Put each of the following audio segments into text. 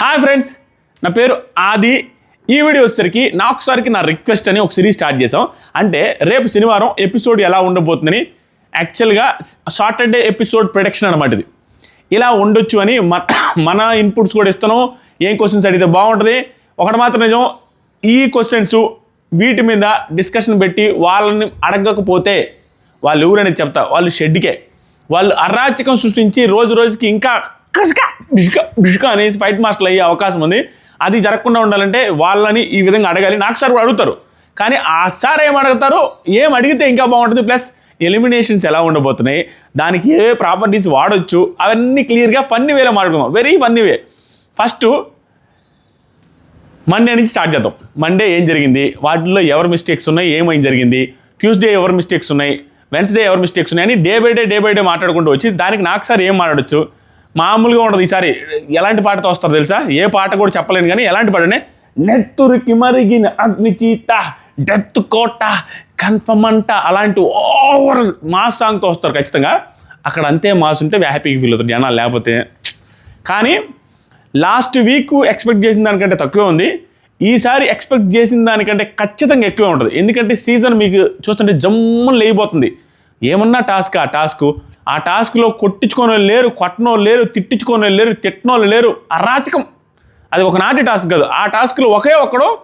Hi friends నా పేరు ఆది. ఈ వీడియో వచ్చేసరికి నా ఒకసారికి నా రిక్వెస్ట్ అని ఒక సిరీస్ స్టార్ట్ చేసాం అంటే రేపు శనివారం ఎపిసోడ్ ఎలా ఉండబోతుందని యాక్చువల్గా సాటర్డే ఎపిసోడ్ ప్రొడక్షన్ అనమాట ఇది. ఇలా ఉండొచ్చు అని మన మన ఇన్పుట్స్ కూడా ఇస్తాను ఏం క్వశ్చన్స్ అడిగితే బాగుంటుంది. ఒకటి మాత్రం నిజం ఈ క్వశ్చన్స్ వీటి మీద డిస్కషన్ పెట్టి వాళ్ళని అడగకపోతే వాళ్ళు ఎవరనేది చెప్తా వాళ్ళు షెడ్కే వాళ్ళు అరాచకం సృష్టించి రోజు రోజుకి ఇంకా కసుక డిష్క డిష్క అనేసి ఫైట్ మాస్టర్లు అయ్యే అవకాశం ఉంది. అది జరగకుండా ఉండాలంటే వాళ్ళని ఈ విధంగా అడగాలి. నాకు సార్ కూడా అడుగుతారు. కానీ ఆ సార్ ఏం అడుగుతారు? ఏం అడిగితే ఇంకా బాగుంటుంది. ప్లస్ ఎలిమినేషన్స్ ఎలా ఉండబోతున్నాయి? దానికి ఏ ప్రాపర్టీస్ వాడొచ్చు? అవన్నీ క్లియర్గా ఫన్నీ వేలో మాట్లాడుకుందాం. Very funny way first Monday నుంచి స్టార్ట్ చేద్దాం. మండే ఏం జరిగింది? వాటిల్లో ఎవరు మిస్టేక్స్ ఉన్నాయి? ఏమైంది జరిగింది? ట్యూస్డే ఎవరు మిస్టేక్స్ ఉన్నాయి? వెన్స్డే ఎవరు మిస్టేక్స్ ఉన్నాయి? అని day by day day by day మాట్లాడుకుంటూ వచ్చి దానికి నాకు సార్ ఏం మాట్లాడచ్చు? మామూలుగా ఉండదు. ఈసారి ఎలాంటి పాటతో వస్తారు తెలుసా? ఏ పాట కూడా చెప్పలేను కానీ ఎలాంటి పాటనే నెత్తురికి మరిగిన అగ్నిచీత డెత్ కోట కన్ఫర్మ్ అంట అలాంటి ఓవర్ మాస్ సాంగ్తో వస్తారు ఖచ్చితంగా. అక్కడ అంతే మాస్ ఉంటే హ్యాపీగా ఫీల్ అవుతారు జనాలు. లేకపోతే కానీ లాస్ట్ వీక్ ఎక్స్పెక్ట్ చేసిన దానికంటే తక్కువే ఉంది. ఈసారి ఎక్స్పెక్ట్ చేసిన దానికంటే ఖచ్చితంగా ఎక్కువే ఉంటుంది. ఎందుకంటే సీజన్ మీకు చూస్తుంటే జమ్మున లేయిపోతుంది ఏమన్నా టాస్క్ ఆ టాస్క్ ఆ టాస్క్లో కొట్టించుకోని వాళ్ళు లేరు కొట్టని వాళ్ళు లేరు తిట్టించుకోని వాళ్ళు లేరు తిట్టనోళ్ళు లేరు. అరాచకం. అది ఒక నాటి టాస్క్ కాదు. ఆ టాస్క్లో ఒకే ఒక్కడు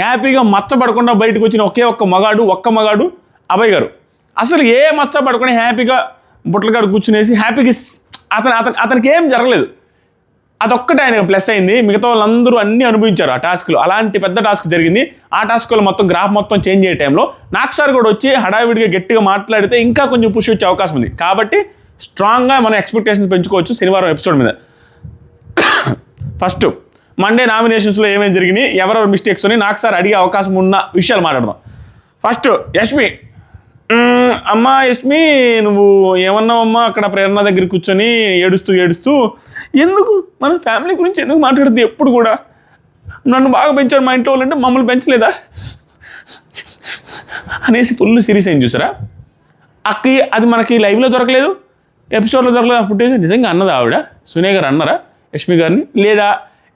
హ్యాపీగా మచ్చబడకుండా బయటకు వచ్చిన ఒకే ఒక్క మగాడు ఒక్క మగాడు అభయ్ గారు. అసలు ఏ మచ్చ పడకుండా హ్యాపీగా బుట్టలగాడు కూర్చునేసి హ్యాపీగా అతను అతను అతనికి ఏం జరగలేదు. అదొక్కటి ఆయనకు ప్లస్ అయింది. మిగతా వాళ్ళందరూ అన్ని అనుభవించారు ఆ టాస్క్లో అలాంటి పెద్ద టాస్క్ జరిగింది. ఆ టాస్క్లో మొత్తం గ్రాఫ్ మొత్తం చేంజ్ అయ్యే టైంలో నాకు సార్ కూడా వచ్చి హడావిడిగా గట్టిగా మాట్లాడితే ఇంకా కొంచెం పుష్ వచ్చే అవకాశం ఉంది. కాబట్టి స్ట్రాంగ్గా మనం ఎక్స్పెక్టేషన్స్ పెంచుకోవచ్చు శనివారం ఎపిసోడ్ మీద. ఫస్ట్ మండే నామినేషన్స్లో ఏమేమి జరిగినాయి ఎవరెవరు మిస్టేక్స్ అని నాకు సార్ అడిగే అవకాశం ఉన్న విషయాలు మాట్లాడదాం. ఫస్ట్ యష్మి. అమ్మా యష్మి నువ్వు ఏమన్నావమ్మా అక్కడ ప్రేరణ దగ్గర కూర్చొని ఏడుస్తూ ఏడుస్తూ? ఎందుకు? మన ఫ్యామిలీ గురించి ఎందుకు మాట్లాడుతుంది ఎప్పుడు కూడా? నన్ను బాగా పెంచారు మా ఇంట్లో వాళ్ళంటే మమ్మల్ని పెంచలేదా? అనేసి ఫుల్ సిరీస్ అయింది చూసారా? అక్కి అది మనకి లైవ్లో దొరకలేదు ఎపిసోడ్లో దొరకలేదు ఆ ఫుటేజ్ నిజంగా అన్నదా ఆవిడ? సునే గారు అన్నారా? యష్మి గారిని? లేదా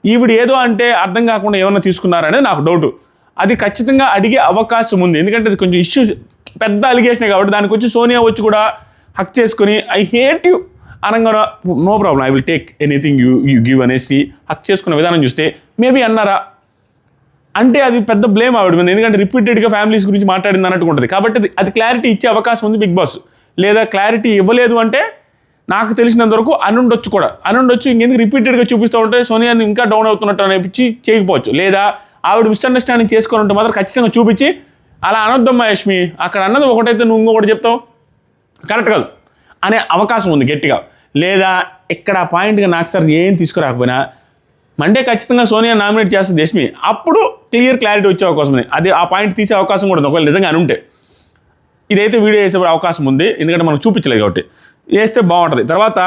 ఈవిడ ఏదో అంటే అర్థం కాకుండా ఏమైనా తీసుకున్నారనేది నాకు డౌట్ అది ఖచ్చితంగా అడిగే అవకాశం ఉంది. ఎందుకంటే అది కొంచెం ఇష్యూ పెద్ద అలిగేషన్ కాబట్టి దానికి వచ్చి సోనియా వచ్చి కూడా హక్ చేసుకొని ఐ హేట్ యూ అనగా no problem I will take anything you you give అనేసి హక్ చేసుకున్న విధానం చూస్తే మేబీ అన్నారా? అంటే అది పెద్ద బ్లేమ్ ఆవిడ మీద ఎందుకంటే రిపీటెడ్గా ఫ్యామిలీస్ గురించి మాట్లాడింది అన్నట్టు ఉంటుంది. కాబట్టి అది- అది క్లారిటీ ఇచ్చే అవకాశం ఉంది బిగ్ బాస్. లేదా క్లారిటీ ఇవ్వలేదు అంటే నాకు తెలిసినంత వరకు అనుండొచ్చు కూడా. అనుండొచ్చు ఇంకెందుకు రిపీటెడ్గా చూపిస్తూ ఉంటే సోనియా ఇంకా డౌన్ అవుతున్నట్టు అనిపించి చేయకపోవచ్చు. లేదా ఆవిడ మిస్అండర్స్టాండింగ్ చేసుకొని ఉంటే మాత్రం ఖచ్చితంగా చూపించి అలా అనొద్దమ్మా యష్మి అక్కడ అన్నది ఒకటైతే నువ్వు ఇంకొకటి చెప్తావు. కరెక్ట్ కాదు. అనే అవకాశం ఉంది గట్టిగా. లేదా ఇక్కడ పాయింట్గా నాకు సార్ ఏం తీసుకురాకపోయినా మండే ఖచ్చితంగా సోనియా నామినేట్ చేస్తుంది యష్మి అప్పుడు క్లియర్ క్లారిటీ వచ్చే అవకాశం ఉంది. అది ఆ పాయింట్ తీసే అవకాశం కూడా ఉంది. ఒకవేళ నిజంగా అని ఉంటే. ఇదైతే వీడియో వేసే అవకాశం ఉంది. ఎందుకంటే మనం చూపించలేదు కాబట్టి. వేస్తే బాగుంటుంది. తర్వాత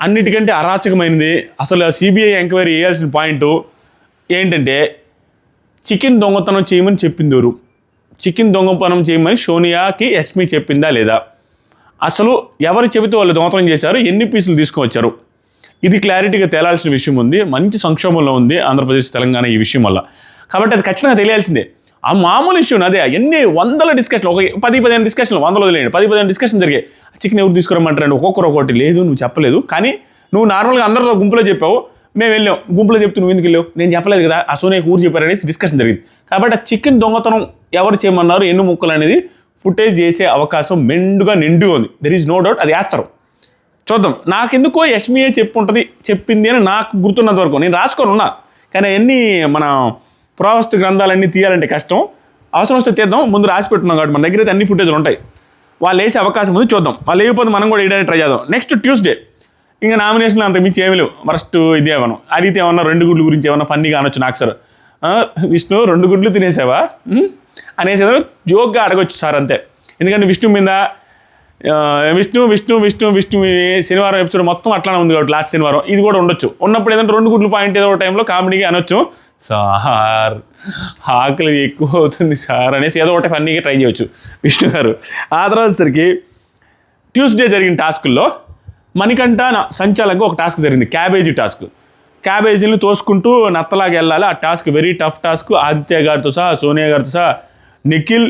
అన్నిటికంటే అరాచకమైనది అసలు సిబిఐ ఎంక్వైరీ చేయాల్సిన పాయింట్ ఏంటంటే చికెన్ దొంగతనం చేయమని చెప్పింది ఎవరు? చికెన్ దొంగతనం చేయమని సోనియాకి ఎస్మి చెప్పిందా లేదా? అసలు ఎవరు చెబితే వాళ్ళు దొంగతనం చేశారు ఎన్ని పీసులు తీసుకువచ్చారు ఇది క్లారిటీగా తేలాల్సిన విషయం ఉంది. మంచి సంక్షోభంలో ఉంది ఆంధ్రప్రదేశ్ తెలంగాణ ఈ విషయం వల్ల. కాబట్టి అది ఖచ్చితంగా తెలియాల్సిందే. ఆ మామూలు ఇష్యూ అదే ఎన్ని వందల డిస్కషన్ ఒక పది పదిహేను డిస్కషన్లు వందలు వదిలేయండి. పది పదిహేను డిస్కషన్ జరిగాయి. చికెన్ ఎవరు తీసుకురమ్మంటారండి? ఒక్కొక్కరు ఒకటి లేదు నువ్వు చెప్పలేదు. కానీ నువ్వు నార్మల్గా అందరితో గుంపులో చెప్పావు. మేము వెళ్ళాం. గుంపులో చెప్తూ నువ్వు ఎందుకు వెళ్ళావు? నేను చెప్పలేదు కదా. ఆ సోనియాకి ఊరు చెప్పారనేసి డిస్కషన్ జరిగింది. కాబట్టి ఆ చికెన్ దొంగతనం ఎవరు చేయమన్నారు? ఎన్ని ముక్కలు అనేది ఫుటేజ్ చేసే అవకాశం మెండుగా నిండుగా ఉంది. దెర్ ఈజ్ నో డౌట్ అది వేస్తారు. చూద్దాం. నాకెందుకో యష్మియే చెప్పు ఉంటుంది చెప్పింది అని నాకు గుర్తున్నంత వరకు. నేను రాసుకొని ఉన్నా. కానీ అవన్నీ మన పురావస్తు గ్రంథాలన్నీ తీయాలంటే కష్టం. అవసరం వస్తే తీద్దాం. ముందు రాసి పెట్టున్నాం కాబట్టి మన దగ్గర అయితే అన్ని ఫుటేజ్లు ఉంటాయి. వాళ్ళు వేసే అవకాశం ఉంది చూద్దాం. వాళ్ళు వేయకపోతే మనం కూడా వేయడానికి ట్రై చేద్దాం. నెక్స్ట్ ట్యూస్డే ఇంకా నామినేషన్లు అంత మించి ఏమి లేవు. ఫస్ట్ ఇది ఏమన్నా? అడిగితే ఏమన్నా రెండు గుడ్ల గురించి ఏమన్నా ఫన్నీగా అనొచ్చు నాకు సార్ విష్ణు రెండు గుడ్లు తినేసావా? అనేసి జోక్గా అడగొచ్చు సార్ అంతే. ఎందుకంటే విష్ణు మీద విష్ణు విష్ణు విష్ణు విష్ణు శనివారం ఎపిసోడ్ మొత్తం అట్లానే ఉంది కాబట్టి లాస్ట్ శనివారం. ఇది కూడా ఉండొచ్చు. ఉన్నప్పుడు ఏదంటే రెండు గుడ్లు పాయింట్ ఏదో ఒక టైంలో కామెడీగా అనొచ్చు. సార్ ఆకలి ఎక్కువ అవుతుంది సార్ అనేసి ఏదో ఒకటి ఫన్నీగా ట్రై చేయొచ్చు విష్ణు గారు. ఆ తర్వాత సరికి ట్యూస్డే జరిగిన టాస్కుల్లో మణికంఠ సంచాలకు ఒక టాస్క్ జరిగింది. క్యాబేజీ టాస్క్ క్యాబేజీని తోసుకుంటూ నత్తలాగా వెళ్ళాలి. ఆ task very tough task. Aditya గారితో సహా సోనియా గారితో సహా నిఖిల్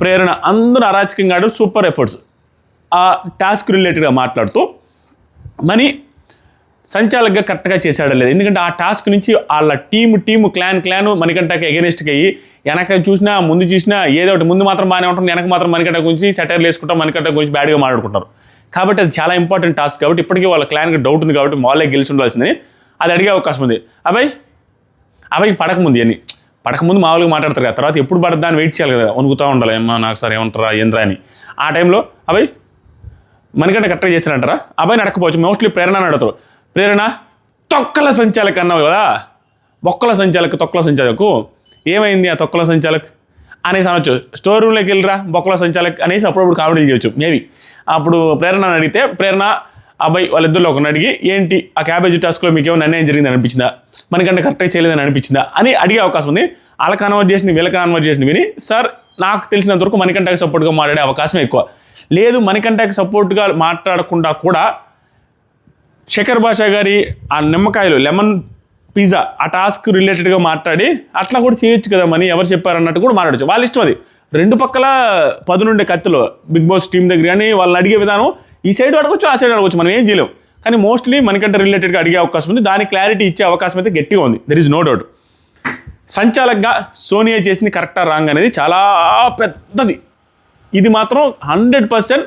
ప్రేరణ అందరూ అరాచకంగా ఆడారు. Super efforts. ఆ టాస్క్ రిలేటెడ్గా మాట్లాడుతూ మనీ సంచాలకుగా కరెక్ట్గా చేశాడు లేదు. ఎందుకంటే ఆ టాస్క్ నుంచి వాళ్ళ టీము టీము క్లాన్ క్లాన్ మణికంటకి ఎగెనిస్ట్కి అయ్యి వెనక చూసినా ముందు చూసినా ఏదో ఒకటి ముందు మాత్రం బాగానే ఉంటుంది. వెనక మాత్రం మణికంట గురించి సెటైర్లు వేసుకుంటాం మణికంట గురించి బ్యాడ్గా మాట్లాడుకుంటారు. కాబట్టి అది చాలా ఇంపార్టెంట్ టాస్క్ కాబట్టి ఇప్పటికీ వాళ్ళ క్లాన్కి డౌట్ ఉంది కాబట్టి వాళ్ళే గెలిచి ఉండాల్సిందని అది అడిగే అవకాశం ఉంది. అబ్బాయి అబ్బాయి పడకముందు అని పడకముందు మామూలుగా మాట్లాడతారు కదా తర్వాత ఎప్పుడు పడద్దా అని వెయిట్ చేయాలి కదా వణుకుతూ ఉండాలి. ఏమో నాకు సార్ ఏమంటారా ఏంద్రా అని. ఆ టైంలో అబ్బాయి మనకంటే కరెక్ట్గా చేశారంటారా అబ్బాయిని అడగకపోవచ్చు మోస్ట్లీ ప్రేరణ అని అడుగుతారు. ప్రేరణ తొక్కల సంచాలక్ అన్నావు కదా? బొక్కల సంచాలక్ తొక్కల సంచాలకు. ఏమైంది ఆ తొక్కల సంచాలక్? అనేసి అనొచ్చు. స్టోర్ రూమ్లోకి వెళ్ళిరా బొక్కల సంచాలక్ అనేసి అప్పుడప్పుడు కామెడీ చేయొచ్చు మేబీ అప్పుడు ప్రేరణ అడిగితే ప్రేరణ అబ్బాయి వాళ్ళిద్దరిలో ఒకరిని అడిగి ఏంటి ఆ క్యాబేజీ టాస్క్లో మీకు ఏమైనా అన్యాయం జరిగిందని అనిపించిందా? మనకంటే కరెక్ట్గా చేయలేదని అనిపించిందా? అని అడిగే అవకాశం ఉంది. వాళ్ళ కన్వర్ట్ చేసిన వీళ్ళ కన్వర్ట్ చేసిన విని సార్ నాకు తెలిసినంత వరకు మణికంటకి సపోర్ట్గా మాట్లాడే అవకాశం ఎక్కువ. లేదు మణికంటకి సపోర్ట్గా మాట్లాడకుండా కూడా శేఖర్ భాషా గారి ఆ నిమ్మకాయలు లెమన్ పిజ్జా ఆ టాస్క్ రిలేటెడ్గా మాట్లాడి అట్లా కూడా చేయొచ్చు కదా మని ఎవరు చెప్పారన్నట్టు కూడా మాట్లాడచ్చు. వాళ్ళ ఇష్టం అది. రెండు పక్కల పదునుండే కత్తులు బిగ్ బాస్ టీం దగ్గర. కానీ వాళ్ళని అడిగే విధానం ఈ సైడ్ అడగచ్చు ఆ సైడ్ అడగచ్చు మనం ఏం చేయలేం. కానీ మోస్ట్లీ మనకంటే రిలేటెడ్గా అడిగే అవకాశం ఉంది. దాని క్లారిటీ ఇచ్చే అవకాశం అయితే గట్టిగా ఉంది. దెర్ ఇస్ నో డౌట్ సంచాలక్గా సోనియా చేసింది కరెక్టా రాంగ్ అనేది చాలా పెద్దది. ఇది మాత్రం హండ్రెడ్ పర్సెంట్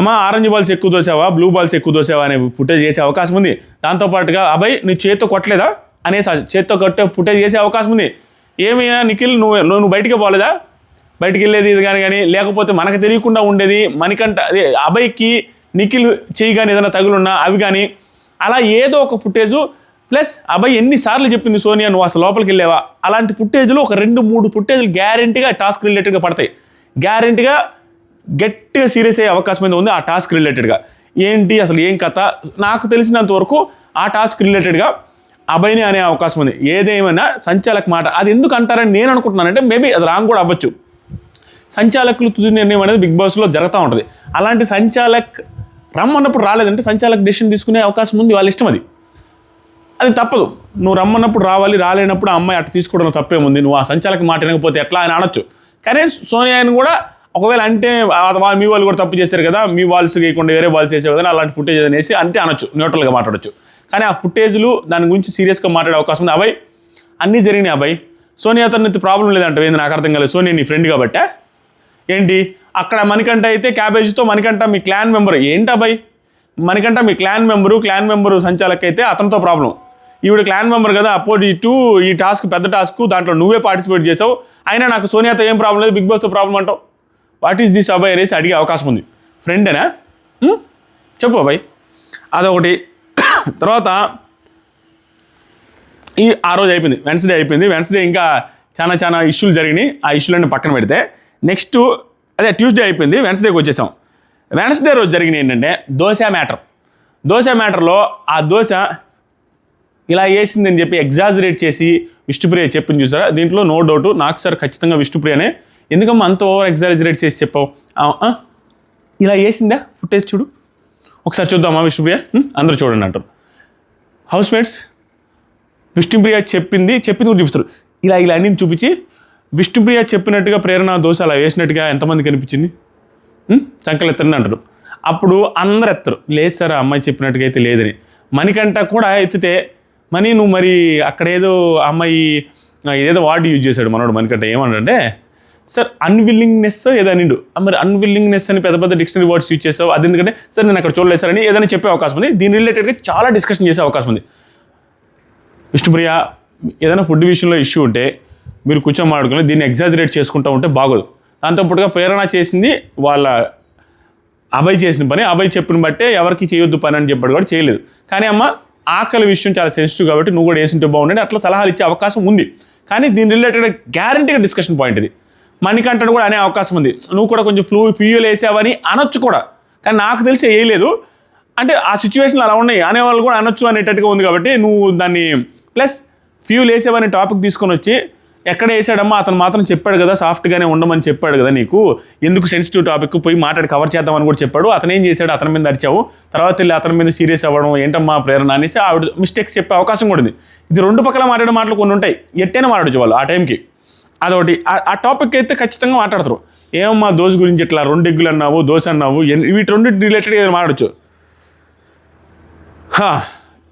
అమ్మ ఆరెంజ్ బాల్స్ ఎక్కువ దోసావా బ్లూ బాల్స్ ఎక్కువ దోసావా అనే ఫుటేజ్ చేసే అవకాశం ఉంది. దాంతోపాటుగా అబ్బాయి నీ చేత్తో కొట్టలేదా? అనేసి చేత్తో కొట్టే ఫుటేజ్ చేసే అవకాశం ఉంది. ఏమయ్యా నిఖిల్ నువ్వు నువ్వు బయటికి పోలేదా? బయటికి వెళ్ళేది ఇది కానీ కానీ లేకపోతే మనకు తెలియకుండా ఉండేది మనకంట అదే అబ్బాయికి నిఖిల్ చేయి కానీ ఏదైనా తగులున్నా అవి కానీ అలా ఏదో ఒక ఫుటేజు ప్లస్ అబ్బాయి ఎన్నిసార్లు చెప్పింది సోనియా నువ్వు అసలు లోపలికి వెళ్ళావా అలాంటి ఫుటేజ్లు ఒక రెండు మూడు ఫుటేజ్లు గ్యారంటీగా టాస్క్ రిలేటెడ్గా పడతాయి. గ్యారంటీగా గట్టిగా సీరియస్ అయ్యే అవకాశం అయితే ఉంది ఆ టాస్క్ రిలేటెడ్గా ఏంటి అసలు ఏం కథ? నాకు తెలిసినంత వరకు ఆ టాస్క్ రిలేటెడ్గా అభయని అనే అవకాశం ఉంది. ఏదేమైనా సంచాలక మాట. అది ఎందుకు అంటారని నేను అనుకుంటున్నానంటే మేబీ అది రాంగ్ కూడా అవ్వచ్చు. సంచాలకులు తుది నిర్ణయం అనేది బిగ్ బాస్లో జరుగుతూ ఉంటుంది. అలాంటి సంచాలక్ రమ్మన్నప్పుడు రాలేదంటే సంచాలక్ డెసిషన్ తీసుకునే అవకాశం ఉంది వాళ్ళ ఇష్టం అది. అది తప్పదు. నువ్వు రమ్మన్నప్పుడు రావాలి రాలేనప్పుడు ఆ అమ్మాయి అటు తీసుకోవడంలో తప్పేముంది. నువ్వు ఆ సంచాలక మాట వినకపోతే ఎట్లా అని అనొచ్చు కానీ సోనియాని కూడా ఒకవేళ అంటే మీ వాళ్ళు కూడా తప్పు చేశారు కదా మీ వాల్స్ వేయకుండా వేరే వాల్స్ వేసే కదా అలాంటి ఫుటేజ్ అనేసి అంటే అనొచ్చు న్యూట్రల్గా మాట్లాడొచ్చు. కానీ ఆ ఫుటేజ్లు దాని గురించి సీరియస్గా మాట్లాడే అవకాశం ఉంది. అబ్బాయి అన్నీ జరిగినాయి అబ్బాయి సోనియాతో నీకు ప్రాబ్లం లేదంటే నాకు అర్థం కాలేదు. సోనియా నీ ఫ్రెండ్ కాబట్టే ఏంటి? అక్కడ మణికంఠ అయితే క్యాబేజీతో మణికంఠ మీ క్లాన్ మెంబర్. ఏంటి అబ్బాయి? మణికంఠ మీ క్లాన్ మెంబరు క్లాన్ మెంబరు సంచాలక్ అయితే అతనితో ప్రాబ్లం. ఈవిడ క్లాన్ మెంబర్ కదా అపోజిట్ ఈ టాస్క్ పెద్ద టాస్క్ దాంట్లో నువ్వే పార్టిసిపేట్ చేసావు. అయినా నాకు సోనియాతో ఏం ప్రాబ్లం లేదు బిగ్ బాస్తో ప్రాబ్లం అంటావు. వాట్ ఈస్ దిస్ అబ్బాయి అనేసి అడిగే అవకాశం ఉంది. ఫ్రెండేనా చెప్పు అబ్బాయి. అదొకటి. తర్వాత ఈ ఆ రోజు అయిపోయింది. వెన్స్డే అయిపోయింది. వెన్స్డే ఇంకా చాలా చాలా ఇష్యూలు జరిగినాయి. ఆ ఇష్యూలన్నీ పక్కన పెడితే నెక్స్ట్ అదే ట్యూస్డే అయిపోయింది వెన్స్డేకి వచ్చేసాం. వెన్స్డే రోజు జరిగినాయి ఏంటంటే దోశ మ్యాటర్. దోశ మ్యాటర్లో ఆ దోశ ఇలా వేసిందని చెప్పి ఎగ్జాజరేట్ చేసి విష్ణుప్రియ చెప్పింది చూసారా? దీంట్లో నో డౌట్ నాకు సార్ ఖచ్చితంగా విష్ణుప్రియనే. ఎందుకమ్మా అంత ఓవర్ ఎగ్జాజరేట్ చేసి చెప్పావు? ఇలా వేసిందా? ఫుటేజ్ చూడు. ఒకసారి చూద్దామా విష్ణుప్రియ? అందరూ చూడండి అంటారు. హౌస్ మేట్స్ విష్ణుప్రియ చెప్పింది చెప్పింది కూడా చూపిస్తారు. ఇలా ఇలా అన్ని చూపించి విష్ణుప్రియ చెప్పినట్టుగా ప్రేరణ దోశ అలా వేసినట్టుగా ఎంతమంది కనిపించింది సంకలు అంటారు. అప్పుడు అందరు ఎత్తరు లేదు సార్ ఆ అమ్మాయి చెప్పినట్టుగా అయితే లేదని. మణికంట కూడా ఎత్తితే మనీ నువ్వు మరి అక్కడ ఏదో అమ్మాయి ఏదో వార్డు యూజ్ చేశాడు మనోడు మణికంట ఏమన్నాడంటే సార్ అన్విల్లింగ్నెస్ ఏదో నిండు మరి అన్విల్లింగ్నెస్ అని పెద్ద పెద్ద డిక్షనరీ వర్డ్స్ యూజ్ చేసావు. అది ఎందుకంటే సార్ నేను అక్కడ చూడలేదు సార్ అని ఏదైనా చెప్పే అవకాశం ఉంది. దీని రిలేటెడ్గా చాలా డిస్కషన్ చేసే అవకాశం ఉంది. విష్ణుప్రియ ఏదైనా ఫుడ్ విషయంలో ఇష్యూ ఉంటే మీరు కూర్చొని మాట్లాడుకుని దీన్ని ఎగ్జాజరేట్ చేసుకుంటూ ఉంటే బాగోదు. దాంతోపాటుగా ప్రేరణ చేసింది వాళ్ళ అభయ్ చేసిన పని. అభయ్ చెప్పిన బట్టే ఎవరికి చేయొద్దు పని అని చెప్పాడు కూడా చేయలేదు. కానీ అమ్మ ఆకలి విషయం చాలా సెన్సిటివ్ కాబట్టి నువ్వు కూడా వేసింటే బాగుండేది. అట్లా సలహాలు ఇచ్చే అవకాశం ఉంది. కానీ దీని రిలేటెడ్ గ్యారంటీగా డిస్కషన్ పాయింట్ ఇది. మణికంఠను కూడా అనే అవకాశం ఉంది. నువ్వు కూడా కొంచెం ఫ్లూ ఫ్యూయల్ వేసావని అనొచ్చు కూడా. కానీ నాకు తెలిసి వేయలేదు అంటే ఆ సిచ్యువేషన్లు అలా ఉన్నాయి. అనేవాళ్ళు కూడా అనొచ్చు అనేటట్టుగా ఉంది కాబట్టి నువ్వు దాన్ని ప్లస్ ఫ్యూల్ వేసావనే టాపిక్ తీసుకొని వచ్చి ఎక్కడ వేసాడమ్మా? అతను మాత్రం చెప్పాడు కదా సాఫ్ట్గానే ఉండమని చెప్పాడు కదా నీకు. ఎందుకు సెన్సిటివ్ టాపిక్ పోయి మాట్లాడి కవర్ చేద్దామని కూడా చెప్పాడు. అతను ఏం చేశాడు? అతని మీద అరిచావు. తర్వాత వెళ్ళి అతని మీద సీరియస్ అవ్వడం ఏంటమ్మా ప్రేరణ అనేసి ఆవిడ మిస్టేక్స్ చెప్పే అవకాశం కూడా ఉంది. ఇది రెండు పక్కల మాట్లాడే మాటలు కొన్ని ఉంటాయి. ఎట్టైనా మాట్లాడచ్చు వాళ్ళు ఆ టైంకి అదొకటి. ఆ- టాపిక్ అయితే ఖచ్చితంగా మాట్లాడతారు. ఏమమ్మా దోశ గురించి ఇట్లా రెండు ఎగ్గులు అన్నావు దోశ అన్నావు వీటి రెండు రిలేటెడ్ ఏదైనా మాట్లాడచ్చు.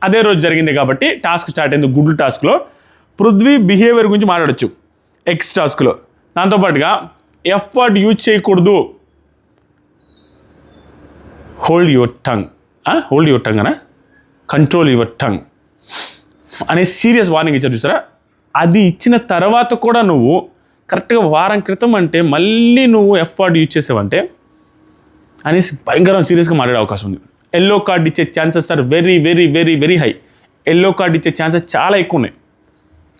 అదే రోజు జరిగింది కాబట్టి టాస్క్ స్టార్ట్ అయింది గుడ్లు టాస్క్లో పృథ్వీ బిహేవియర్ గురించి మాట్లాడచ్చు. ఎక్స్ టాస్క్లో. దాంతోపాటుగా ఎఫ్ యూజ్ చేయకూడదు. Hold your tongue hold your tongue అనా? కంట్రోల్ యువర్ టంగ్ అనే సీరియస్ వార్నింగ్ ఇచ్చారు చూసారా? అది ఇచ్చిన తర్వాత కూడా నువ్వు కరెక్ట్గా వారం క్రితం అంటే మళ్ళీ నువ్వు ఎఫర్ట్ యూజ్ చేసావంటే అనేసి భయంకరం సీరియస్గా మాట్లాడే అవకాశం ఉంది. ఎల్లో కార్డ్ ఇచ్చే chances are very very very very high yellow card ఇచ్చే ఛాన్సెస్ చాలా ఎక్కువ ఉన్నాయి.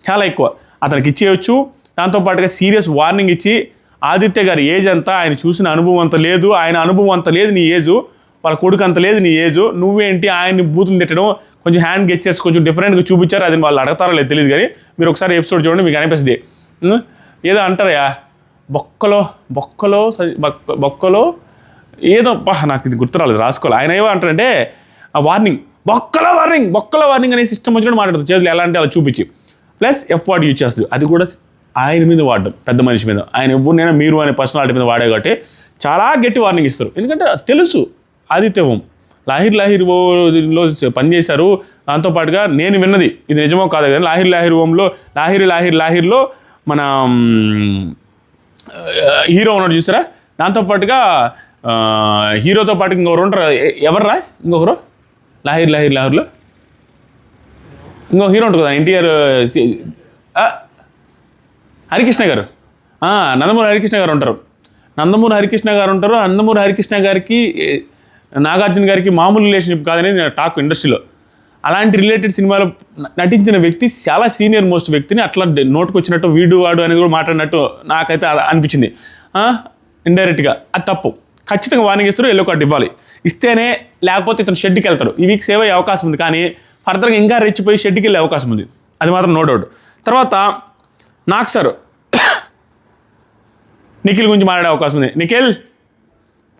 చాలా ఎక్కువ. అతనికి ఇచ్చేయచ్చు. దాంతోపాటుగా సీరియస్ వార్నింగ్ ఇచ్చి ఆదిత్య గారి ఏజ్ అంత ఆయన చూసిన అనుభవం అంత లేదు ఆయన అనుభవం అంత లేదు నీ ఏజు వాళ్ళ కొడుకు అంత లేదు నీ ఏజు నువ్వేంటి ఆయన్ని బూతులు తిట్టడం కొంచెం హ్యాండ్ గెచ్చర్స్ కొంచెం డిఫరెంట్గా చూపించారు అది వాళ్ళు అడగతారో లేదు తెలియదు కానీ మీరు ఒకసారి ఎపిసోడ్ చూడండి మీకు అనిపిస్తుంది. ఏదో అంటారయా బొక్కలో బొక్కలో బొక్కలో ఏదో బా నాకు ఇది గుర్తురాలేదు రాసుకోవాలి. ఆయన ఏమో అంటారంటే ఆ వార్నింగ్ బొక్కల వార్నింగ్ బొక్కల వార్నింగ్ అనే సిస్టమ్ వచ్చినట్టు మాట్లాడుతుంది చేతులు ఎలా అంటే అలా చూపించి. ప్లస్ ఎఫ్ వాడు యూజ్ చేస్తుంది. అది కూడా ఆయన మీద వాడడం పెద్ద మనిషి మీద. ఆయన ఎవరినైనా మీరు అనే పర్సనాలిటీ మీద వాడే కాబట్టి చాలా గట్టి వార్నింగ్ ఇస్తారు. ఎందుకంటే తెలుసు ఆదిత్యవం. లాహిర్ లాహిర్ ఓలో పనిచేశారు. దాంతోపాటుగా నేను విన్నది ఇది నిజమో కాదు కానీ లాహిర్ లాహిర్ ఓంలో లాహిర్ లాహిర్ లాహిర్లో మన హీరో ఉన్నాడు చూసారా? దాంతోపాటుగా హీరోతో పాటు ఇంకొకరు ఉంటారు. ఎవర్రా ఇంకొకరు? లాహిర్ లాహిర్ లాహిర్లో? ఇంకో హీరో ఉంటుంది కదా ఎన్టీఆర్ హరికృష్ణ గారు. నందమూరి హరికృష్ణ గారు ఉంటారు. నందమూరి హరికృష్ణ గారు ఉంటారు. నందమూరి హరికృష్ణ గారికి నాగార్జున గారికి మామూలు రిలేషన్షిప్ కాదనేది టాక్ ఇండస్ట్రీలో. అలాంటి రిలేటెడ్ సినిమాలో నటించిన వ్యక్తి చాలా సీనియర్ మోస్ట్ వ్యక్తిని అట్లా డ- నోటుకు వచ్చినట్టు వీడు వాడు అనేది కూడా మాట్లాడినట్టు నాకైతే అలా అనిపించింది. ఇండైరెక్ట్గా అది తప్పు. ఖచ్చితంగా వార్నింగ్ ఇస్తారు ఎల్లో కార్డు ఇవ్వాలి. ఇస్తేనే లేకపోతే ఇతను షెడ్కి వెళ్తాడు. ఈ వీక్ సేవ్ అయ్యే అవకాశం ఉంది. కానీ ఫర్దర్గా ఇంకా రెచ్చిపోయి షెడ్కి వెళ్ళే అవకాశం ఉంది. అది మాత్రం నో డౌట్ తర్వాత నాకు సార్ నిఖిల్ గురించి మాట్లాడే అవకాశం ఉంది. నిఖిల్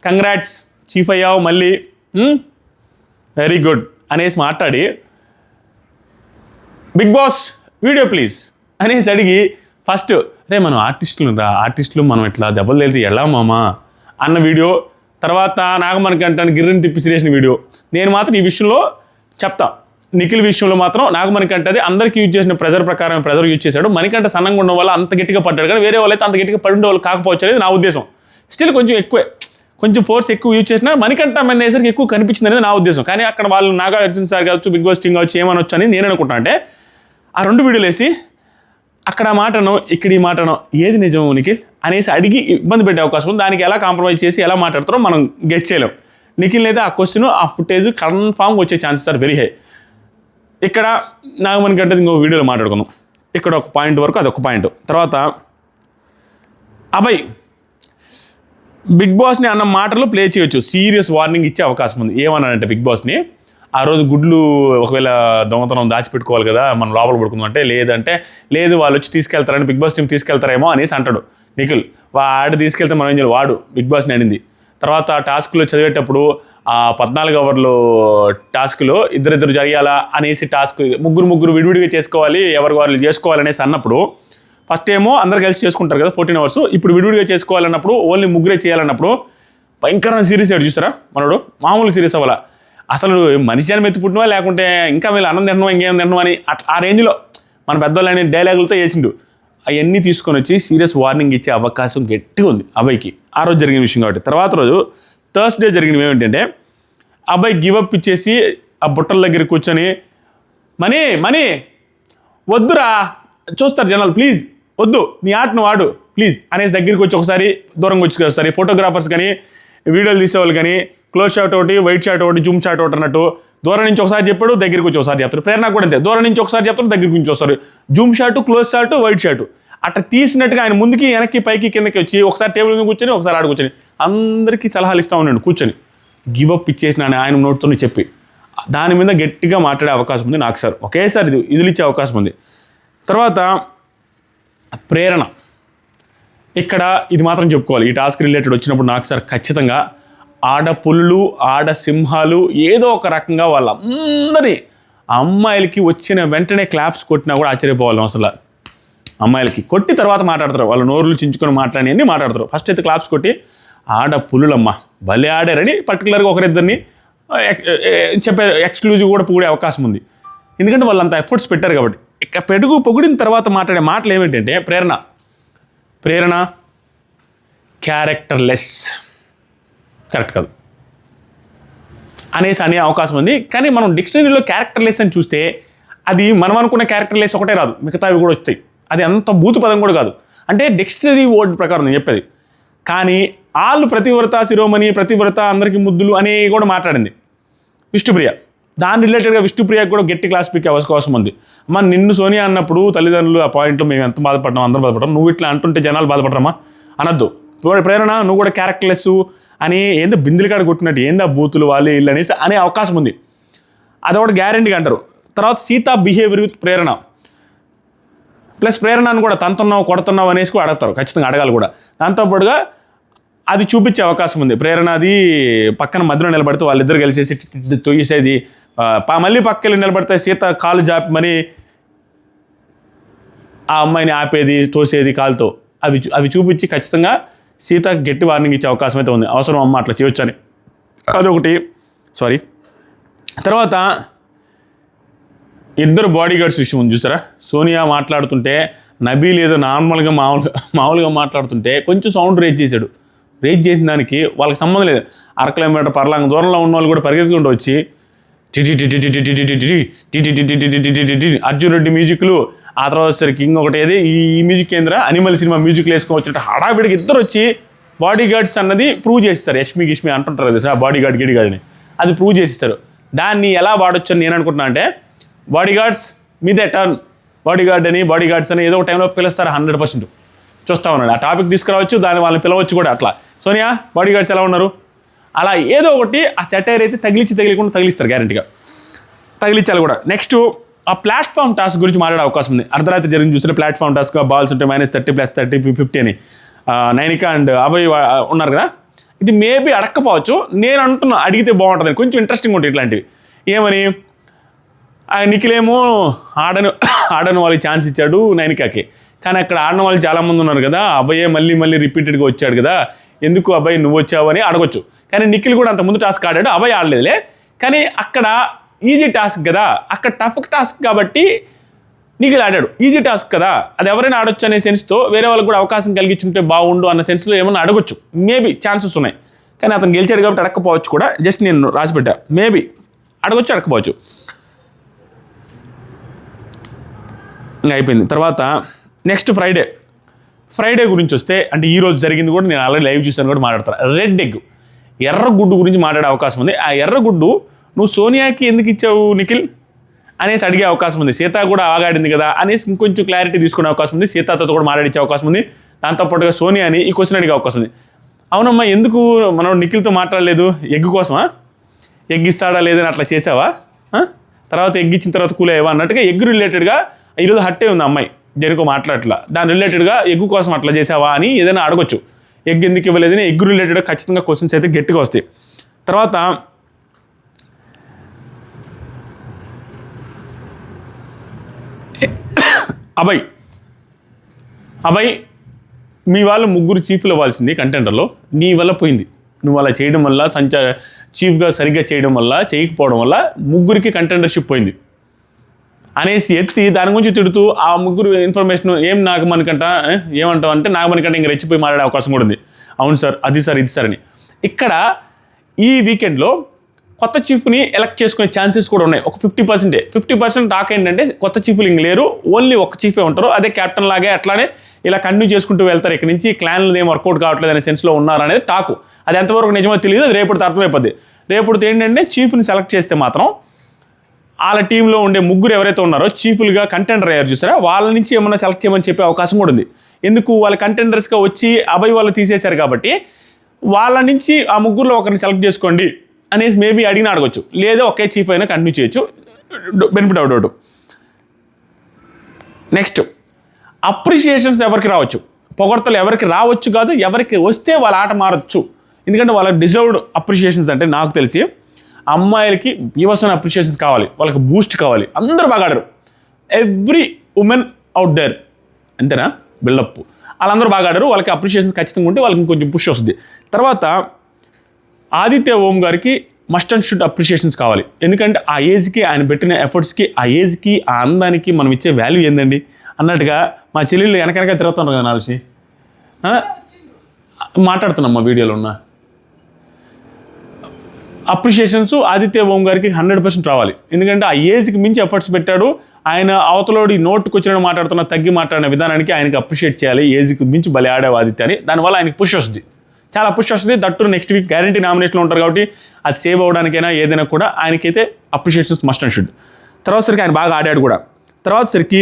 కంగ్రాట్స్ చీఫ్ అయ్యావు మళ్ళీ. వెరీ గుడ్ అనేసి మాట్లాడి బిగ్ బాస్ వీడియో ప్లీజ్ అనేసి అడిగి ఫస్ట్ రే మనం ఆర్టిస్టులు రా ఆర్టిస్టులు మనం ఇట్లా దెబ్బలు తెలితే ఎలా మామా? అన్న వీడియో తర్వాత నాగమణి అంటాను గిర్రని తిప్పిసిరేసిన వీడియో నేను మాత్రం ఈ విషయంలో చెప్తా. నిఖిల్ విషయంలో మాత్రం నాగమణికి అంటే అందరికీ యూజ్ చేసిన ప్రెజర్ ప్రకారం ప్రెజర్ యూజ్ చేశాడు. మనకంటే సన్నంగా ఉండడం వల్ల అంత గట్టిగా పడ్డాడు. కానీ వేరే వాళ్ళైతే అంత గట్టిగా పడి వాళ్ళు కాకపోవచ్చు అనేది నా ఉద్దేశం. స్టిల్ కొంచెం ఎక్కువే కొంచెం ఫోర్స్ ఎక్కువ యూజ్ చేసినా మనకంట అనేసరికి ఎక్కువ కనిపించింది అనేది నా ఉద్దేశం. కానీ అక్కడ వాళ్ళు నాగార్జున సార్ కావచ్చు బిగ్ బాస్ టీం కావచ్చు ఏమనొచ్చు అని నేను అనుకుంటా అంటే ఆ రెండు వీడియోలు వేసి అక్కడ మాటను ఇక్కడ ఈ మాటను ఏది నిజం నిఖిల్ అనేసి అడిగి ఇబ్బంది పెట్టే అవకాశం ఉంది. దానికి ఎలా కాంప్రమైజ్ చేసి ఎలా మాట్లాడతారో మనం గెస్ట్ చేయలేం. నిఖిల్ అయితే ఆ క్వశ్చన్ ఆ ఫుటేజ్ కన్ఫామ్గా వచ్చే ఛాన్సెస్ ఆర్ వెరీ హై ఇక్కడ నాగమణి కంటే ఇంకో వీడియోలో మాట్లాడుకుందాం. ఇక్కడ ఒక పాయింట్ వరకు అది ఒక పాయింట్. తర్వాత అబ్బాయి బిగ్ బాస్ని అన్న మాటలు ప్లే చేయొచ్చు. సీరియస్ వార్నింగ్ ఇచ్చే అవకాశం ఉంది. ఏమన్నాడంటే బిగ్ బాస్ని ఆ రోజు గుడ్లు ఒకవేళ దొంగతనం దాచిపెట్టుకోవాలి కదా మనం లోపల పడుకుందాం అంటే లేదంటే లేదు వాళ్ళు వచ్చి తీసుకెళ్తారని బిగ్ బాస్ టీం తీసుకెళ్తారేమో అనేసి అంటాడు నిఖిల్. వాడు తీసుకెళ్తే మనం ఏం చేయాలి? వాడు. బిగ్ బాస్ని అడింది తర్వాత టాస్క్లో చదివేటప్పుడు పద్నాలుగు అవర్లు టాస్క్లో ఇద్దరిద్దరు జరిగాలా అనేసి టాస్క్ ముగ్గురు ముగ్గురు విడివిడిగా చేసుకోవాలి ఎవరి వాళ్ళు చేసుకోవాలనేసి అన్నప్పుడు ఫస్ట్ ఏమో అందరు కలిసి చేసుకుంటారు కదా ఫోర్టీన్ అవర్స్. ఇప్పుడు విడివిడిగా చేసుకోవాలన్నప్పుడు ఓన్లీ ముగ్గురే చేయాలన్నప్పుడు భయంకరమైన సీరియస్ అయ్యాడు చూసారా మనోడు? మామూలు సీరియస్ అవ్వాల? అసలు మనిషి అని మెత్తిపుట్టినవా లేకుంటే ఇంకా వీళ్ళు అన్నం తినడం ఇంకేం తినడం అని అట్లా ఆ రేంజ్లో మన పెద్దవాళ్ళని డైలాగులతో వేసిండు అవన్నీ తీసుకొని వచ్చి సీరియస్ వార్నింగ్ ఇచ్చే అవకాశం గట్టిగా ఉంది అబ్బాయికి ఆ రోజు జరిగిన విషయం కాబట్టి. తర్వాత రోజు థర్స్డే జరిగినవి ఏమిటంటే అబ్బాయి గివప్ ఇచ్చేసి ఆ బుట్టల దగ్గర కూర్చొని మనీ మనీ వద్దురా చూస్తారు జనాలు ప్లీజ్ వద్దు నీ ఆటను వాడు ప్లీజ్ అనేసి దగ్గరికి వచ్చి ఒకసారి దూరంగా వచ్చి ఒకసారి ఫోటోగ్రాఫర్స్ కానీ వీడియోలు తీసేవాళ్ళు కానీ క్లోజ్ షాట్ ఒకటి వైట్ షాట్ ఒకటి జూమ్ షాట్ ఒకటి అన్నట్టు దూరం నుంచి ఒకసారి చెప్పాడు దగ్గరికి వచ్చి ఒకసారి చెప్తారు ప్రేరణ కూడా అంతే దూరం నుంచి ఒకసారి చెప్తారు దగ్గరికి నుంచి వస్తారు. Zoom shot close shot wide shot అట్లా తీసినట్టుగా ఆయన ముందుకి వెనక్కి పైకి కిందకి వచ్చి ఒకసారి టేబుల్ మీద కూర్చొని ఒకసారి ఆడ కూర్చొని అందరికీ సలహాలు ఇస్తూ ఉన్నాడు కూర్చొని. గివ్ అప్ ఇచ్చేసిన ఆయన- ఆయన నోటితో చెప్పి. దాని మీద గట్టిగా మాట్లాడే అవకాశం ఉంది నాకు సార్. ఒకేసారి ఇది ఇదిలిచ్చే అవకాశం ఉంది. తర్వాత ప్రేరణ. ఇక్కడ ఇది మాత్రం చెప్పుకోవాలి. ఈ టాస్క్ రిలేటెడ్ వచ్చినప్పుడు నాకు సార్ ఖచ్చితంగా ఆడ పులులు ఆడ సింహాలు ఏదో ఒక రకంగా వాళ్ళందరి అమ్మాయిలకి వచ్చిన వెంటనే క్లాప్స్ కొట్టినా కూడా ఆశ్చర్యపోవాలి అసలు అమ్మాయిలకి కొట్టి తర్వాత మాట్లాడతారు. వాళ్ళ నోరులు చించుకొని మాట్లాడి అన్ని మాట్లాడతారు. ఫస్ట్ అయితే క్లాప్స్ కొట్టి ఆడ పులులమ్మ భలే ఆడారని పర్టికులర్గా ఒకరిద్దరిని చెప్పే ఎక్స్క్లూజివ్ కూడా పొగిడే అవకాశం ఉంది. ఎందుకంటే వాళ్ళు అంత ఎఫర్ట్స్ పెట్టారు కాబట్టి. ఇక పెడుగు పొగిడిన తర్వాత మాట్లాడే మాటలు ఏమిటంటే ప్రేరణ. ప్రేరణ క్యారెక్టర్లెస్ కరెక్ట్ కాదు. అనేసి అనే అవకాశం ఉంది. కానీ మనం డిక్షనరీలో క్యారెక్టర్లెస్ అని చూస్తే అది మనం అనుకున్న క్యారెక్టర్లెస్ ఒకటే రాదు. మిగతావి కూడా వస్తాయి. అది అంత బూతు పదం కూడా కాదు. అంటే డిక్షనరీ వర్డ్ ప్రకారం నేను చెప్పేది. కానీ వాళ్ళు ప్రతివ్రత శిరోమణి ప్రతివ్రత అందరికీ ముద్దులు అని కూడా మాట్లాడింది. విష్ణుప్రియ. దాని రిలేటెడ్గా విష్ణుప్రియకు కూడా గట్టి క్లాస్ పిక్ అవకాశం ఉంది. అమ్మ నిన్ను సోనియా అన్నప్పుడు తల్లిదండ్రులు ఆ పాయింట్లో మేము ఎంత బాధపడ్డాం అందరం బాధపడ్డాం నువ్వు ఇట్లా అంటుంటే జనాలు బాధపడరమ్మా. అనొద్దు. ప్రేరణ నువ్వు కూడా క్యారెక్టర్లెస్ అని ఏందో బిందులు కాడ కొట్టినట్టు ఏందా బూతులు వాళ్ళు వీళ్ళు అనేసి అనే అవకాశం ఉంది. అదొకటి గ్యారంటీగా అంటారు. తర్వాత Seetha behaviour with Prerana. Plus ప్రేరణను కూడా తంతున్నావు కొడుతున్నావు అనేసి కూడా అడుగుతారు. ఖచ్చితంగా అడగాలి కూడా. దాంతోపాటుగా అది చూపించే అవకాశం ఉంది. ప్రేరణ అది పక్కన మధ్యలో నిలబడితే వాళ్ళిద్దరు కలిసేసి తొయ్యేసేది. మళ్ళీ పక్కకి నిలబడితే సీత కాలు జాపి మరి ఆ అమ్మాయిని ఆపేది తోసేది కాలుతో. అవి అవి చూపించి ఖచ్చితంగా సీత గట్టి వార్నింగ్ ఇచ్చే అవకాశం అయితే ఉంది. అవసరం అమ్మ అట్లా చేయొచ్చు అని అదొకటి. సారీ. తర్వాత ఇద్దరు బాడీ గార్డ్స్ విషయం ఉంది చూసారా సోనియా మాట్లాడుతుంటే నబీ లేదా నార్మల్గా మామూలుగా మామూలుగా మాట్లాడుతుంటే కొంచెం సౌండ్ రేజ్ చేశాడు రేజ్ చేసిన దానికి వాళ్ళకి సంబంధం లేదు అర కిలోమీటర్ పర్లాంగ దూరంలో ఉన్న వాళ్ళు కూడా పరిగెత్తుకుంటూ వచ్చి అర్జున్ రెడ్డి మ్యూజిక్లు ఆ తర్వాత వచ్చేసరికి ఇంకొకటి ఏది ఈ మ్యూజిక్ కేంద్ర అనిమల్ సినిమా మ్యూజిక్లు వేసుకొని వచ్చినట్టు హడావిడికి ఇద్దరు వచ్చి బాడీ గార్డ్స్ అన్నది ప్రూవ్ చేస్తారు యష్మి గిష్మి అంటుంటారు కదా బాడీ గార్డ్ గిడి గార్డ్ని అది ప్రూవ్ చేసిస్తారు దాన్ని ఎలా వాడొచ్చు అని నేను అనుకుంటున్నా అంటే బాడీ గార్డ్స్ మీదే టర్న్ బాడీ గార్డ్ అని బాడీ గార్డ్స్ అని ఏదో ఒక టైంలో పిలుస్తారు హండ్రెడ్ పర్సెంట్ చూస్తా ఉన్నాడు ఆ టాపిక్ తీసుకురావచ్చు దాన్ని వాళ్ళని పిలవచ్చు కూడా అట్లా. సోనియా బాడీ గార్డ్స్ ఎలా ఉన్నారు? అలా ఏదో ఒకటి ఆ సెటైర్ అయితే తగిలించి తగిలికుండా తగిలిస్తారు గ్యారంటీగా తగిలించాలి కూడా. నెక్స్ట్ ఆ ప్లాట్ఫామ్ టాస్క్ గురించి మాట్లాడే అవకాశం ఉంది. అర్ధరాత్రి జరిగింది చూస్తే ప్లాట్ఫామ్ టాస్క్ బాల్స్ ఉంటాయి minus thirty plus thirty fifty అని. నైనిక అండ్ అభయ్ ఉన్నారు కదా? ఇది మేబీ అడగకపోవచ్చు నేను అంటున్నా అడిగితే బాగుంటుంది కొంచెం ఇంట్రెస్టింగ్ ఉంటుంది ఇట్లాంటివి. ఏమని? ఆ నిఖిలేమో ఆడను ఆడని వాళ్ళకి ఛాన్స్ ఇచ్చాడు నైనికాకి. కానీ అక్కడ ఆడిన వాళ్ళు చాలామంది ఉన్నారు కదా అబ్బాయే మళ్ళీ మళ్ళీ రిపీటెడ్గా వచ్చాడు కదా ఎందుకు అబ్బాయి నువ్వు వచ్చావు అని అడగొచ్చు. కానీ నిఖిల్ కూడా అంత ముందు టాస్క్ ఆడాడు అబ్బాయి ఆడలేదులే. కానీ అక్కడ ఈజీ టాస్క్ కదా అక్కడ టఫ్ టాస్క్ కాబట్టి నిఖిల్ ఆడాడు. ఈజీ టాస్క్ కదా అది ఎవరైనా ఆడొచ్చు అనే సెన్స్తో వేరే వాళ్ళకి కూడా అవకాశం కలిగించుంటే బాగుండు అన్న సెన్స్లో ఏమన్నా అడగొచ్చు. మేబీ ఛాన్సెస్ ఉన్నాయి. కానీ అతను గెలిచాడు కాబట్టి అడగకపోవచ్చు కూడా. జస్ట్ నేను రాసిపెట్టా మేబీ అడగొచ్చు అడగకపోవచ్చు ఇంకా అయిపోయింది. తర్వాత నెక్స్ట్ ఫ్రైడే ఫ్రైడే గురించి వస్తే అంటే ఈ రోజు జరిగింది కూడా నేను ఆల్రెడీ లైవ్ చూసాను కూడా మాట్లాడతాను రెడ్ ఎగ్ ఎర్రగుడ్డు గురించి మాట్లాడే అవకాశం ఉంది. ఆ ఎర్రగుడ్డు నువ్వు సోనియాకి ఎందుకు ఇచ్చావు నిఖిల్? అనేసి అడిగే అవకాశం ఉంది. సీత కూడా ఆగాడింది కదా అనేసి ఇంకొంచెం క్లారిటీ తీసుకునే అవకాశం ఉంది. సీతతో కూడా మాట్లాడించే అవకాశం ఉంది. దాంతోపాటుగా సోనియాని ఈ క్వశ్చన్ అడిగే అవకాశం ఉంది. అవునమ్మా ఎందుకు మనం నిఖిల్తో మాట్లాడలేదు? ఎగ్ కోసమా? ఎగ్ ఇస్తాడా లేదని అట్లా చేసావా? తర్వాత ఎగ్ ఇచ్చిన తర్వాత కూలేవా అన్నట్టుగా ఎగ్ రిలేటెడ్గా ఈరోజు హట్టే ఉంది అమ్మాయి. దేనికో మాట్లాడట్లా. దాని రిలేటెడ్గా ఎగ్గు కోసం అట్లా చేసావా అని ఏదైనా అడగొచ్చు. ఎగ్ ఎందుకు ఇవ్వలేదని ఎగ్ రిలేటెడ్గా ఖచ్చితంగా క్వశ్చన్స్ అయితే గట్టిగా వస్తాయి. తర్వాత అభయ్. అభయ్ మీ వాళ్ళు ముగ్గురు చీఫ్లు ఇవ్వాల్సింది కంటెండర్లో. నీ వల్ల పోయింది. నువ్వు అలా చేయడం వల్ల సంచ చీఫ్గా సరిగ్గా చేయడం వల్ల చేయకపోవడం వల్ల ముగ్గురికి కంటెండర్షిప్ పోయింది. అనేసి ఎత్తి దాని గురించి తిడుతూ ఆ ముగ్గురు ఇన్ఫర్మేషన్ ఏం నాగమణికంట ఏమంటావు అంటే నాగమణికంట ఇంక రెచ్చిపోయి మాట్లాడే అవకాశం కూడా ఉంది. అవును సార్ అది సార్ ఇది సార్ అని. ఇక్కడ ఈ వీకెండ్లో కొత్త చీఫ్ని ఎలక్ట్ చేసుకునే ఛాన్సెస్ కూడా ఉన్నాయి. ఒక ఫిఫ్టీ పర్సెంటే ఫిఫ్టీ పర్సెంట్ టాక్ ఏంటంటే కొత్త చీఫ్లు ఇంక లేరు. ఓన్లీ ఒక చీఫే ఉంటారు. అదే కెప్టెన్ లాగే అట్లానే ఇలా కంటిన్యూ చేసుకుంటూ వెళ్తారు. ఇక్కడ నుంచి క్లాన్లు ఏం వర్కౌట్ కావట్లేదు అనే సెన్స్లో ఉన్నారు అనేది టాకు. అది ఎంతవరకు నిజమో తెలియదు. అది రేపటితో అర్థమైపోద్ది. రేపటితో ఏంటంటే చీఫ్ని సెలెక్ట్ చేస్తే మాత్రం వాళ్ళ టీంలో ఉండే ముగ్గురు ఎవరైతే ఉన్నారో చీఫ్లుగా కంటెండర్ అయ్యారు చూసారా? వాళ్ళ నుంచి ఏమన్నా సెలెక్ట్ చేయమని చెప్పే అవకాశం కూడా ఉంది. ఎందుకు? వాళ్ళ కంటెండర్స్గా వచ్చి అభయ్ వాళ్ళు తీసేశారు కాబట్టి వాళ్ళ నుంచి ఆ ముగ్గురులో ఒకరిని సెలెక్ట్ చేసుకోండి అనేసి మేబీ అడిగిన అడగచ్చు. లేదా ఒకే చీఫ్ అయినా కంటిన్యూ చేయొచ్చు. Benefit out. నెక్స్ట్ అప్రిషియేషన్స్ ఎవరికి రావచ్చు? పొగడ్తలు ఎవరికి రావచ్చు కాదు ఎవరికి వస్తే వాళ్ళ ఆట మారచ్చు. ఎందుకంటే వాళ్ళ డిజర్వ్డ్ అప్రిషియేషన్స్ అంటే నాకు తెలిసి అమ్మాయిలకి బీవసమైన అప్రిషియేషన్స్ కావాలి వాళ్ళకి బూస్ట్ కావాలి. అందరూ బాగా ఆడరు. ఎవ్రీ ఉమెన్ అవుట్ డేర్ అంతేనా? బిల్డప్ వాళ్ళందరూ బాగా ఆడారు వాళ్ళకి అప్రిషియేషన్స్ ఖచ్చితంగా ఉంటే వాళ్ళకి ఇంకొంచెం పుష్ వస్తుంది. తర్వాత ఆదిత్య ఓం గారికి మస్ట్ అండ్ షుడ్ అప్రిషియేషన్స్ కావాలి. ఎందుకంటే ఆ ఏజ్కి ఆయన పెట్టిన ఎఫర్ట్స్కి ఆ ఏజ్కి ఆ అందానికి మనం ఇచ్చే వాల్యూ ఏందండి? అన్నట్టుగా మా చెల్లెళ్ళు వెనకనక తిరుగుతున్నారు కదా నాలుసి మాట్లాడుతున్నాం మా వీడియోలో ఉన్న. అప్రిషియేషన్స్ ఆదిత్య ఓం గారికి హండ్రెడ్ పర్సెంట్ రావాలి. ఎందుకంటే ఆ ఏజ్కి మించి ఎఫర్ట్స్ పెట్టాడు. ఆయన అవతలోడి నోట్కి వచ్చిన మాట్లాడుతున్న తగ్గి మాట్లాడిన విధానానికి ఆయనకి అప్రిషియేట్ చేయాలి. ఏజ్కి మించి బలి ఆడే ఆదిత్య అని దానివల్ల ఆయనకి పుష్ వస్తుంది. చాలా పుష్ వస్తుంది. దట్టు నెక్స్ట్ వీక్ గ్యారంటీ నామినేషన్లో ఉంటారు కాబట్టి అది సేవ్ అవ్వడానికైనా ఏదైనా కూడా ఆయనకైతే అప్రిషియేషన్స్ మస్ట్ అండ్ షుడ్ తర్వాత సరికి ఆయన బాగా ఆడాడు కూడా. తర్వాత సరికి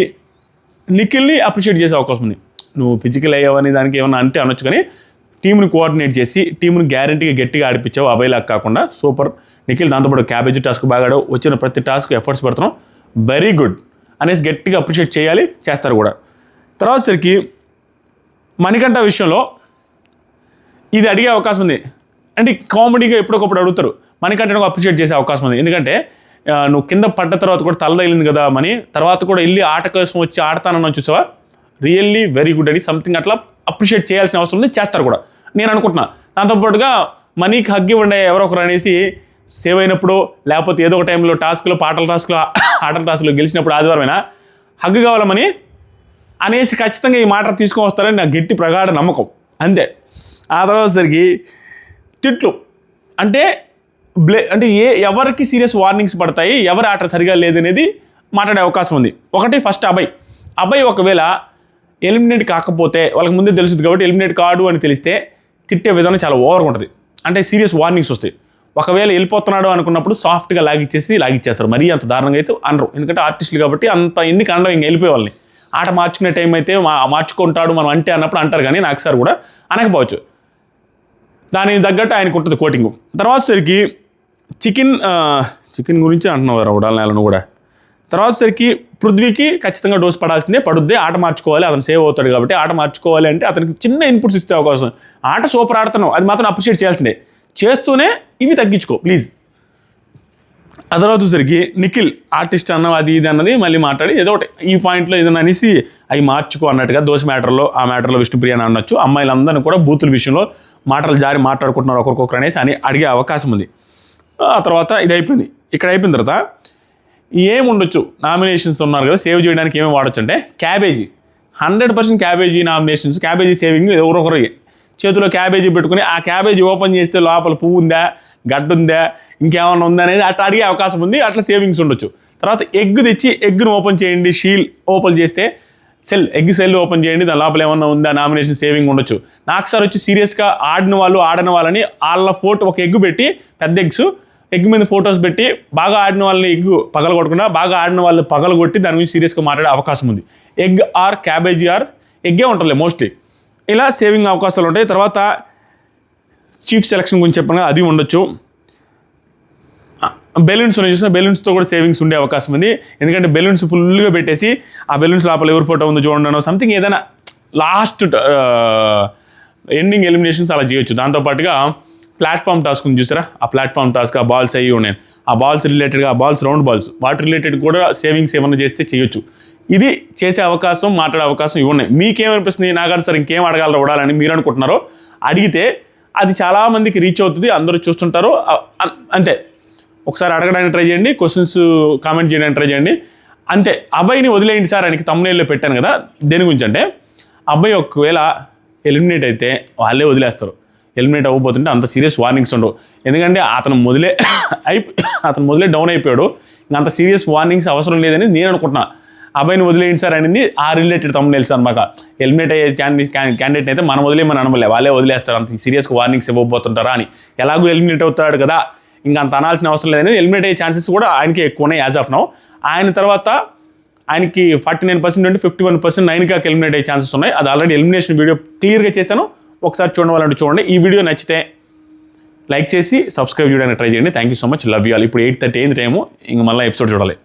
నిఖిల్ని అప్రిషియేట్ చేసే అవకాశం ఉంది. నువ్వు ఫిజికల్ అయ్యావని దానికి ఏమన్నా అంటే అనొచ్చు కానీ టీంను కోఆర్డినేట్ చేసి టీంను గ్యారంటీగా గట్టిగా ఆడిపించావు అభయలాగా కాకుండా. సూపర్. నిఖిల్ దాంతోపాటు క్యాబేజీ టాస్క్ బాగా వచ్చిన ప్రతి టాస్క్ ఎఫర్ట్స్ పెడుతున్నాం వెరీ గుడ్. అనేసి గట్టిగా అప్రిషియేట్ చేయాలి. చేస్తారు కూడా. తర్వాత సరికి మణికంఠ విషయంలో ఇది అడిగే అవకాశం ఉంది. అంటే కామెడీగా ఎప్పటికప్పుడు అడుగుతారు. మణికంఠ అప్రిషియేట్ చేసే అవకాశం ఉంది. ఎందుకంటే నువ్వు కింద పడ్డ తర్వాత కూడా తల తగిలింది కదా మని తర్వాత కూడా వెళ్ళి ఆట కోసం వచ్చి ఆడతానని చూసావా? రియల్లీ వెరీ గుడ్ అని సంథింగ్ అట్లా అప్రిషియేట్ చేయాల్సిన అవసరం ఉంది చేస్తారు కూడా. నేను అనుకుంటున్నా. దాంతోపాటుగా మనీకి హగ్గి ఉండే ఎవరో ఒకరు అనేసి సేవ్ అయినప్పుడు లేకపోతే ఏదో ఒక టైంలో టాస్క్లో పాటల టాస్క్లో ఆటల టాస్క్లో గెలిచినప్పుడు ఆదివారమైనా? హగ్గు కావాలమని అనేసి ఖచ్చితంగా ఈ మాట తీసుకొని వస్తారని నా గట్టి ప్రగాఢ నమ్మకం. అంతే. ఆ తర్వాత సరికి తిట్లు. అంటే బ్లే అంటే ఏ ఎవరికి సీరియస్ వార్నింగ్స్ పడతాయి ఎవరి ఆట సరిగా లేదనేది మాట్లాడే అవకాశం ఉంది. ఒకటి ఫస్ట్ అభయ్. అబ్బాయి ఒకవేళ ఎలిమినేట్ కాకపోతే వాళ్ళకి ముందే తెలుస్తుంది కాబట్టి ఎలిమినేట్ కాడు అని తెలిస్తే తిట్టే విధానం చాలా ఓవర్గా ఉంటుంది. అంటే సీరియస్ వార్నింగ్స్ వస్తాయి. ఒకవేళ వెళ్ళిపోతున్నాడు అనుకున్నప్పుడు సాఫ్ట్గా లాగిచ్చేసి లాగిచ్చేస్తారు మరీ అంత దారుణంగా అయితే అనరు. ఎందుకంటే ఆర్టిస్టులు కాబట్టి అంత ఎందుకు అనడం ఇంకా వెళ్ళిపోయే వాళ్ళని. ఆట మార్చుకునే టైం అయితే మార్చుకుంటాడు మనం అంటే అన్నప్పుడు అంటారు కానీ నాకు సార్ కూడా అనకపోవచ్చు. దానికి తగ్గట్టు ఆయనకు ఉంటుంది కోటింగ్. తర్వాత సరికి చికెన్ చికెన్ గురించి అంటున్నారు ఉడాల నెలను కూడా. తర్వాత సరికి పృథ్వీకి ఖచ్చితంగా డోస్ పడాల్సిందే పడుద్ది ఆట మార్చుకోవాలి అతను సేవ్ అవుతాడు కాబట్టి ఆట మార్చుకోవాలి అంటే అతనికి చిన్న ఇన్పుట్స్ ఇస్తే అవకాశం ఆట సూపర్ ఆడుతున్నావు అది మాత్రం అప్రిషియేట్ చేయాల్సిందే. చేస్తూనే ఇవి తగ్గించుకో ప్లీజ్ ఆ తర్వాత వచ్చేసరికి నిఖిల్ ఆర్టిస్ట్ అన్న అది ఇది అన్నది మళ్ళీ మాట్లాడి ఏదో ఒకటి ఈ పాయింట్లో ఏదైనా అనేసి అవి మార్చుకో అన్నట్టుగా దోశ మ్యాటర్లో ఆ మ్యాటర్లో విష్ణుప్రియ అని అనొచ్చు. అమ్మాయిలందరినీ కూడా బూతుల విషయంలో మాటలు జారి మాట్లాడుకుంటున్నారు ఒకరికొకరు అనేసి అని అడిగే అవకాశం ఉంది. ఆ తర్వాత ఇది అయిపోయింది. ఇక్కడ అయిపోయిన తర్వాత ఏం ఉండొచ్చు నామినేషన్స్ ఉన్నారు కదా సేవ్ చేయడానికి ఏమేమి వాడచ్చు అంటే cabbage hundred percent cabbage nominations cabbage saving ఎవరొకరు చేతిలో క్యాబేజీ పెట్టుకుని ఆ క్యాబేజీ ఓపెన్ చేస్తే లోపల పువ్వు ఉందా గడ్డ ఉందా ఇంకేమన్నా ఉందా అనేది అట్లా అడిగే అవకాశం ఉంది అట్లా సేవింగ్స్ ఉండొచ్చు. తర్వాత ఎగ్ తెచ్చి ఎగ్ను ఓపెన్ చేయండి షీల్ ఓపెన్ చేస్తే సెల్ ఎగ్ సెల్ ఓపెన్ చేయండి దాని లోపల ఏమన్నా ఉందా నామినేషన్ సేవింగ్ ఉండొచ్చు. నాకు సార్ వచ్చి సీరియస్గా ఆడిన వాళ్ళు ఆడని వాళ్ళని వాళ్ళ ఫోటో ఒక ఎగ్ పెట్టి పెద్ద ఎగ్స్ ఎగ్ మీద ఫొటోస్ పెట్టి బాగా ఆడిన వాళ్ళని ఎగ్ పగల కొట్టకుండా బాగా ఆడిన వాళ్ళు పగల కొట్టి దాని గురించి సీరియస్గా మాట్లాడే అవకాశం ఉంది. ఎగ్ ఆర్ క్యాబేజీ ఆర్ ఎగ్గే ఉంటుంది మోస్ట్లీ ఇలా సేవింగ్ అవకాశాలు ఉంటాయి. తర్వాత చీఫ్ సెలక్షన్ గురించి చెప్పిన అది ఉండొచ్చు. బెలూన్స్ ఉన్నాయి చూసిన బెలూన్స్తో కూడా సేవింగ్స్ ఉండే అవకాశం ఉంది. ఎందుకంటే బెలూన్స్ ఫుల్గా పెట్టేసి ఆ బెలూన్స్ లోపల ఎవరి ఫోటో ఉందో చూడండి సంథింగ్ ఏదైనా లాస్ట్ ఎండింగ్ ఎలిమినేషన్స్ అలా చేయొచ్చు. దాంతోపాటుగా ప్లాట్ఫామ్ టాస్క్ ఉంది చూసారా? ఆ ప్లాట్ఫామ్ టాస్క్ ఆ బాల్స్ అయ్యి ఉన్నాయి? ఆ బాల్స్ రిలేటెడ్గా ఆ బాల్స్ రౌండ్ బాల్స్ వాటి రిలేటెడ్ కూడా సేవింగ్స్ ఏమైనా చేస్తే చేయొచ్చు. ఇది చేసే అవకాశం మాట్లాడే అవకాశం ఇవి ఉన్నాయి. మీకేమనిపిస్తుంది? నాగారు సార్ ఇంకేం అడగాలి చూడాలని మీరు అనుకుంటున్నారో అడిగితే అది చాలామందికి రీచ్ అవుతుంది అందరూ చూస్తుంటారు. అంతే. ఒకసారి అడగడానికి ట్రై చేయండి క్వశ్చన్స్ కామెంట్ చేయడానికి ట్రై చేయండి. అంతే. అబ్బాయిని వదిలేయండి సార్ ఆయనకి తమ్మునేళ్ళు పెట్టాను కదా. దేని గురించి అంటే అబ్బాయి ఒకవేళ ఎలిమినేట్ అయితే వాళ్ళే వదిలేస్తారు. ఎలిమినేట్ అవ్వబోతుంటే అంత సీరియస్ వార్నింగ్స్ ఉండవు. ఎందుకంటే అతను మొదలే అయి అతను మొదలే డౌన్ అయిపోయాడు. ఇంకా అంత సీరియస్ వార్నింగ్స్ అవసరం లేదని నేను అనుకుంటున్నా. అబ్బాయిని వదిలేయండి సార్ అనేది ఆ రిలేటెడ్ తమ్ముడు తెలుసు అనమాట ఎలిమినేట్ అయ్యే క్యాండిడేట్ అయితే మనం వదిలేమని అనమలే. వాళ్ళే వదిలేస్తారు. అంత సీరియస్గా వార్నింగ్స్ ఇవ్వబోతుంటారా అని. ఎలాగో ఎలిమినేట్ అవుతాడు కదా. ఇంకా అంత అనాల్సిన అవసరం లేదని ఎలిమినేట్ అయ్యే ఛాన్సెస్ కూడా ఆయనకి ఎక్కువనే యాజ్ ఆఫ్ నౌ. ఆయన తర్వాత ఆయనకి ఫార్టీ నైన్ పర్సెంట్ నుండి ఫిఫ్టీ వన్ పర్సెంట్ నైన్గా ఎలిమినేట్ అయ్యే ఛాన్సెస్ ఉన్నాయి. అది ఆల్రెడీ ఎలిమినేషన్ వీడియో క్లియర్గా చేశాను. ఒకసారి చూడడం వాళ్ళంటే చూడండి. ఈ వీడియో నచ్చితే లైక్ చేసి సబ్స్క్రైబ్ చేయడానికి ట్రై చేయండి. Thank you so much love you all ఇప్పుడు ఎయిట్ థర్టీ అయింది టైము. ఇంక మళ్ళీ ఎపిసోడ్ చూడాలి.